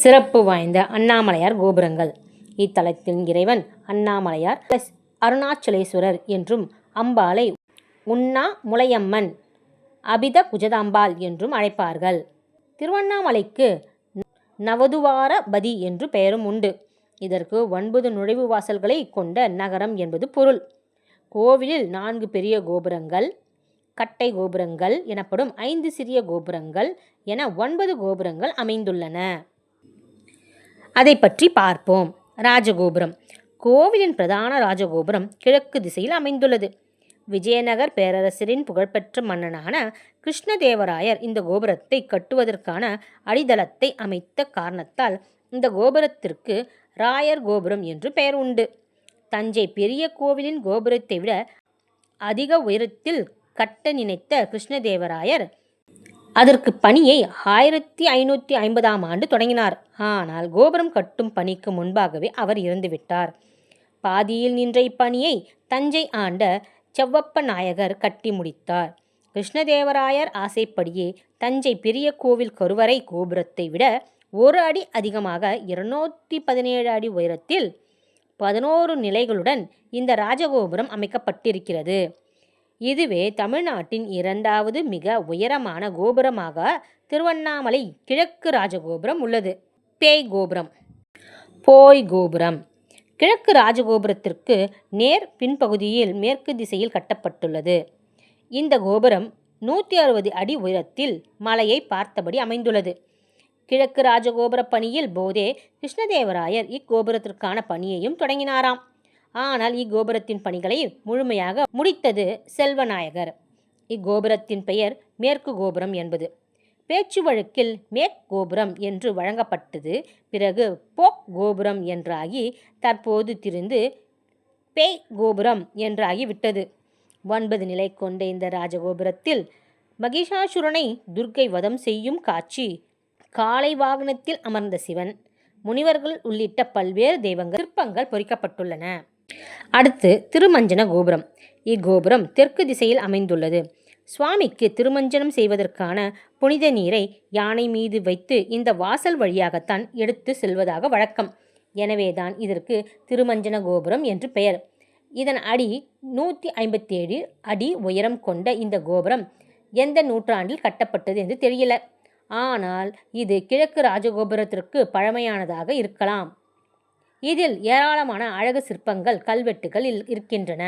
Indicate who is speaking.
Speaker 1: சிறப்பு வாய்ந்த அண்ணாமலையார் கோபுரங்கள். இத்தலத்தின் இறைவன் அண்ணாமலையார் பிளஸ் அருணாச்சலேஸ்வரர் என்றும் அம்பாளை உண்ணாமுலையம்மன் அபித குஜதாம்பாள் என்றும் அழைப்பார்கள். திருவண்ணாமலைக்கு நவதுவாரபதி என்று பெயரும் உண்டு. இதற்கு ஒன்பது நுழைவு வாசல்களை கொண்ட நகரம் என்பது பொருள். கோவிலில் நான்கு பெரிய கோபுரங்கள் கட்டை கோபுரங்கள் எனப்படும் ஐந்து சிறிய கோபுரங்கள் என ஒன்பது கோபுரங்கள் அமைந்துள்ளன. அதை பற்றி பார்ப்போம். ராஜகோபுரம். கோவிலின் பிரதான ராஜகோபுரம் கிழக்கு திசையில் அமைந்துள்ளது. விஜயநகர் பேரரசரின் புகழ்பெற்ற மன்னனான கிருஷ்ணதேவராயர் இந்த கோபுரத்தை கட்டுவதற்கான அடித்தளத்தை அமைத்த காரணத்தால் இந்த கோபுரத்திற்கு ராயர் கோபுரம் என்று பெயர் உண்டு. தஞ்சை பெரிய கோவிலின் கோபுரத்தை விட அதிக உயரத்தில் கட்ட நினைத்த கிருஷ்ணதேவராயர் அதற்கு பணியை ஆயிரத்தி ஐநூற்றி ஐம்பதாம் ஆண்டு தொடங்கினார். ஆனால் கோபுரம் கட்டும் பணிக்கு முன்பாகவே அவர் இறந்துவிட்டார் பாதியில் நின்ற இப்பணியை தஞ்சை ஆண்ட செவ்வப்ப நாயகர் கட்டி முடித்தார். கிருஷ்ணதேவராயர் ஆசைப்படியே தஞ்சை பெரிய கோவில் கருவறை கோபுரத்தை விட ஒரு அடி அதிகமாக இருநூற்றி பதினேழு அடி உயரத்தில் பதினோரு நிலைகளுடன் இந்த ராஜகோபுரம் அமைக்கப்பட்டிருக்கிறது. இதுவே தமிழ்நாட்டின் இரண்டாவது மிக உயரமான கோபுரமாக திருவண்ணாமலை கிழக்கு ராஜகோபுரம் உள்ளது. பேய் கோபுரம். போய் கோபுரம். கிழக்கு ராஜகோபுரத்திற்கு நேர் பின்பகுதியில் மேற்கு திசையில் கட்டப்பட்டுள்ளது. இந்த கோபுரம் நூற்றி அறுபது அடி உயரத்தில் மலையை பார்த்தபடி அமைந்துள்ளது. கிழக்கு ராஜகோபுர பணியில் போதே கிருஷ்ணதேவராயர் இக்கோபுரத்திற்கான பணியையும் தொடங்கினாராம். ஆனால் இக்கோபுரத்தின் பணிகளை முழுமையாக முடித்தது செல்வநாயகர். இக்கோபுரத்தின் பெயர் மேற்கு கோபுரம் என்பது. பேச்சு வழக்கில் மேக் கோபுரம் என்று வழங்கப்பட்டது. பிறகு போக் கோபுரம் என்றாகி தற்போது திரிந்து பேய் கோபுரம் என்றாகி விட்டது. ஒன்பது நிலை கொண்ட இந்த ராஜகோபுரத்தில் மகிஷாசுரனை துர்க்கை வதம் செய்யும் காட்சி காளை வாகனத்தில் அமர்ந்த சிவன் முனிவர்கள் உள்ளிட்ட பல்வேறு தெய்வங்கள் சிற்பங்கள் பொறிக்கப்பட்டுள்ளன. அடுத்து திருமஞ்சன கோபுரம். இக்கோபுரம் தெற்கு திசையில் அமைந்துள்ளது. சுவாமிக்கு திருமஞ்சனம் செய்வதற்கான புனித நீரை யானை மீது வைத்து இந்த வாசல் வழியாகத்தான் எடுத்து செல்வதாக வழக்கம். எனவேதான் இதற்கு திருமஞ்சன கோபுரம் என்று பெயர். இதன் அடி நூற்றி ஐம்பத்தேழு அடி உயரம் கொண்ட இந்த கோபுரம் எந்த நூற்றாண்டில் கட்டப்பட்டது என்று தெரியல. ஆனால் இது கிழக்கு ராஜகோபுரத்திற்கு பழமையானதாக இருக்கலாம். இதில் ஏராளமான அழகு சிற்பங்கள் கல்வெட்டுகள் இருக்கின்றன.